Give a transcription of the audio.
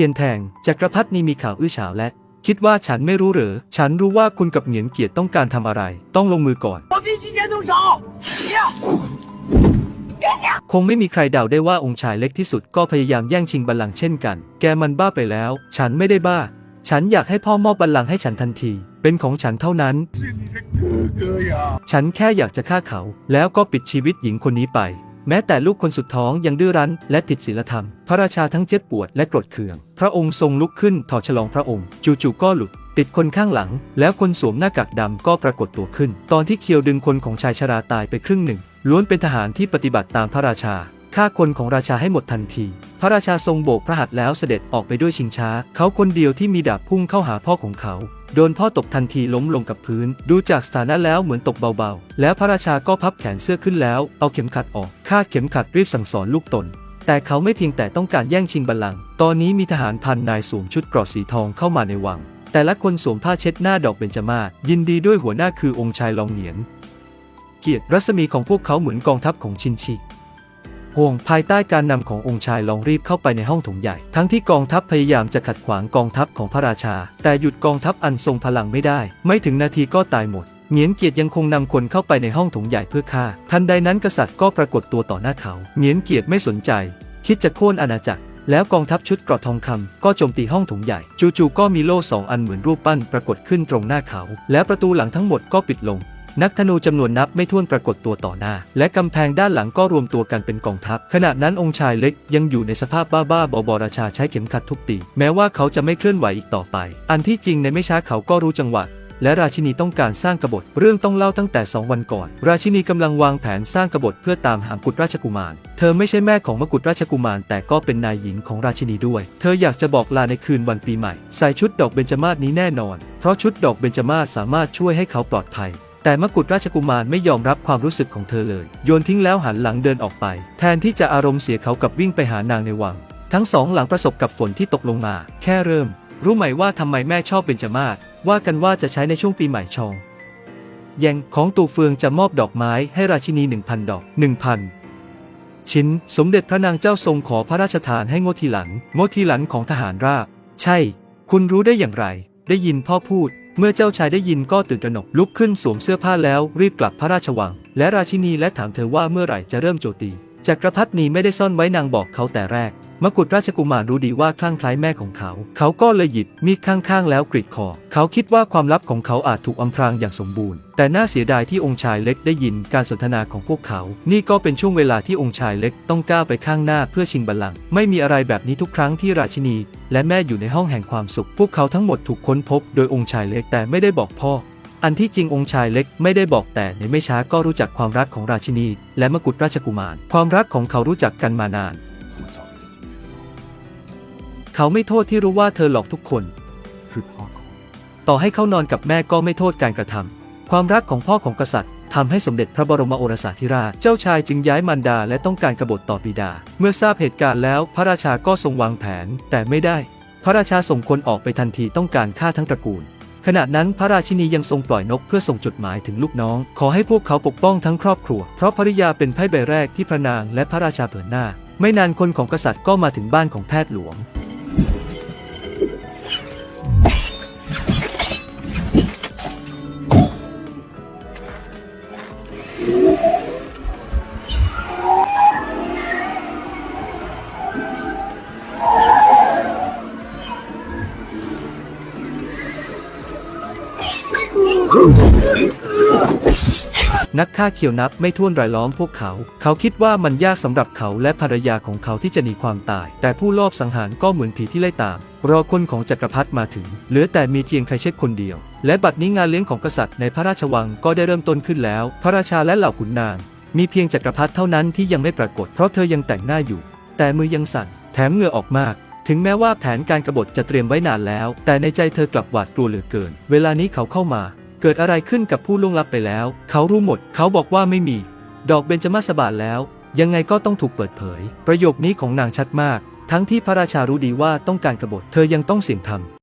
ทียนแทงจักรพรรดินี่มีข่าวอื้อฉาวและ คิดว่าฉันไม่รู้เหรอ ฉันรู้ว่าคุณกับเหงียนเกียรติต้องการทำอะไร ต้องลงมือก่อน คงไม่มีใครเดาได้ว่าองค์ชายเล็กที่สุดก็พยายามแย่งชิงบัลลังก์เช่นกัน แกมันบ้าไปแล้ว ฉันไม่ได้บ้า ฉันอยากให้พ่อมอบบัลลังก์ให้ฉันทันที เป็นของฉันเท่านั้น ฉันแค่อยากจะฆ่าเขา แล้วก็ปิดชีวิตหญิงคนนี้ไป แม้แต่ลูกคนสุดท้องยังดื้อรั้นและผิดศีลธรรม พระราชาทั้งเจ็บปวดและโกรธเคือง พระองค์ทรงลุกขึ้นถอดฉลองพระองค์ จู่ๆก็หลุด ติดคนข้างหลัง แล้วคนสวมหน้ากากดำก็ปรากฏตัวขึ้น ตอนที่เคียวดึงคนของชายชราตายไปครึ่งหนึ่ง ล้วนเป็นทหารที่ปฏิบัติตามพระราชาฆ่าคนของราชาให้หมดทันที พระราชาทรงโบกพระหัตถ์แล้วเสด็จออกไปด้วยชิงช้า เขาคนเดียวที่มีดาบพุ่งเข้าหาพ่อของเขา โดนพ่อตบทันทีล้มลงกับพื้น ดูจากสถานะแล้วเหมือนตกเบาๆ แล้วพระราชาก็พับแขนเสื้อขึ้นแล้ว เอาเข็มขัดออกคาดเข็มขัดรีบสั่งสอนลูกตน แต่เขาไม่เพียงแต่ต้องการแย่งชิงบัลลังก์ตอนนี้มีทหารพันนายสวมชุดเกราะสีทองเข้ามาในวัง แต่ละคนสวมผ้าเช็ดหน้าดอกเบญจมาศยินดีด้วยหัวหน้าคือองค์ชายลองเหนียน เกียรติรัศมีของพวกเขาเหมือนกองทัพของชินชิ ห่วงภายใต้การนำขององค์ชายลองรีบเข้าไปในห้องถงใหญ่ ทั้งที่กองทัพพยายามจะขัดขวางกองทัพของพระราชา แต่หยุดกองทัพอันทรงพลังไม่ได้ ไม่ถึงนาทีก็ตายหมดเหงียนเกียรติยังคงนำคนเข้าไปในห้องถงใหญ่เพื่อฆ่า ทันใดนั้นกษัตริย์ก็ปรากฏตัวต่อหน้าเขาเหงียนเกียรติไม่สนใจ คิดจะโค่นอาณาจักร แล้วกองทัพชุดเกราะทองคำก็โจมตีห้องถงใหญ่ จู่ๆก็มีโล่สองอันเหมือนรูปปั้นปรากฏขึ้นตรงหน้าเขา แล้วประตูหลังทั้งหมดก็ปิดลง นักธนูจำนวนนับไม่ถ้วนปรากฏตัวต่อหน้า และกำแพงด้านหลังก็รวมตัวกันเป็นกองทัพ ขณะนั้นองค์ชายเล็กยังอยู่ในสภาพบ้าๆบอๆราชาใช้เข็มขัดทุบตี แม้ว่าเขาจะไม่เคลื่อนไหวอีกต่อไป อันที่จริงในไม่ช้าเขาก็รู้จังหวะและราชินีต้องการสร้างกบฏ เรื่องต้องเล่าตั้งแต่ 2 วันก่อน ราชินีกำลังวางแผนสร้างกบฏเพื่อตามหามกุฎราชกุมาร เธอไม่ใช่แม่ของมกุฎราชกุมาร แต่ก็เป็นนายหญิงของราชินีด้วย เธออยากจะบอกลาในคืนวันปีใหม่ ใส่ชุดดอกเบญจมาศนี้แน่นอน เพราะชุดดอกเบญจมาศสามารถช่วยให้เขาปลอดภัย แต่มกุฎราชกุมารไม่ยอมรับความรู้สึกของเธอเลย โยนทิ้งแล้วหันหลังเดินออกไป แทนที่จะอารมณ์เสียเขากับวิ่งไปหานางในวัง ทั้งสองหลังประสบกับฝนที่ตกลงมา แค่เริ่ม รู้ไหมว่าทำไมแม่ชอบเบญจมาศว่ากันว่าจะใช้ในช่วงปีใหม่ชองแยงของตูเฟืองจะมอบดอกไม้ให้ราชินี 1,000 ดอก1,000 ชิ้น สมเด็จพระนางเจ้าทรงขอพระราชทานให้โงทีหลันโงทีหลันของทหารราบ ใช่ คุณรู้ได้อย่างไร ได้ยินพ่อพูด เมื่อเจ้าชายได้ยินก็ตื่นตระหนกลุกขึ้นสวมเสื้อผ้าแล้วรีบกลับพระราชวัง และราชินีและถามเธอว่าเมื่อไหร่จะเริ่มโจมตี จักรพรรดินีไม่ได้ซ่อนไว้นางบอกเขาแต่แรก มกุฎราชกุมารรู้ดีว่าคลั่งคล้ายแม่ของเขา เขาก็เลยหยิบมีดข้างๆแล้วกรีดคอ เขาคิดว่าความลับของเขาอาจถูกอำพรางอย่างสมบูรณ์ แต่น่าเสียดายที่องค์ชายเล็กได้ยินการสนทนาของพวกเขา นี่ก็เป็นช่วงเวลาที่องค์ชายเล็กต้องก้าวไปข้างหน้าเพื่อชิงบัลลังก์ ไม่มีอะไรแบบนี้ทุกครั้งที่ราชินี และแม่อยู่ในห้องแห่งความสุข พวกเขาทั้งหมดถูกค้นพบ โดยองค์ชายเล็กแต่ไม่ได้บอกพ่อ อันที่จริงองค์ชายเล็กไม่ได้บอกแต่ในไม่ช้าก็รู้จักความรักของราชินี และมกุฎราชกุมาร ความรักของเขารู้จักกันมานาน เขาไม่โทษที่รู้ว่าเธอหลอกทุกคน ต่อให้เขานอนกับแม่ก็ไม่โทษการกระทำ ความรักของพ่อของกษัตริย์ทำให้สมเด็จพระบรมโอรสาธิราชเจ้าชายจึงย้ายมันดาและต้องการกบฏต่อบิดา เมื่อทราบเหตุการณ์แล้วพระราชาก็ทรงวางแผนแต่ไม่ได้ พระราชาส่งคนออกไปทันทีต้องการฆ่าทั้งตระกูล ขณะนั้นพระราชินียังทรงปล่อยนกเพื่อส่งจดหมายถึงลูกน้อง ขอให้พวกเขาปกป้องทั้งครอบครัว เพราะภริยาเป็นไพ่ใบแรกที่พระนางและพระราชาเผยหน้า ไม่นานคนของกษัตริย์ก็มาถึงบ้านของแพทย์หลวง นักฆ่าเขียวนับไม่ถ้วนรายล้อมพวกเขา เขาคิดว่ามันยากสำหรับเขาและภรรยาของเขาที่จะหนีความตาย แต่ผู้ลอบสังหารก็เหมือนผีที่ไล่ตาม รอคนของจักรพรรดิมาถึง เหลือแต่มีเจียงไคเชกคนเดียว และบัดนี้งานเลี้ยงของกษัตริย์ในพระราชวังก็ได้เริ่มต้นขึ้นแล้ว พระราชาและเหล่าขุนนางมีเพียงจักรพรรดิเท่านั้นที่ยังไม่ปรากฏ เพราะเธอยังแต่งหน้าอยู่ แต่มือยังสั่น แถมเหงื่อออกมาก ถึงแม้ว่าแผนการกบฏจะเตรียมไว้นานแล้ว แต่ในใจเธอกลับหวาดกลัวเหลือเกิน เวลานี้เขาเข้ามา เกิดอะไรขึ้นกับผู้ล่วงลับไปแล้ว เขารู้หมด เขาบอกว่าไม่มี ดอกเบญจมาศบาทแล้ว ยังไงก็ต้องถูกเปิดเผย ประโยคนี้ของนางชัดมาก ทั้งที่พระราชารู้ดีว่าต้องการกบฏ เธอยังต้องเสี่ยงทำ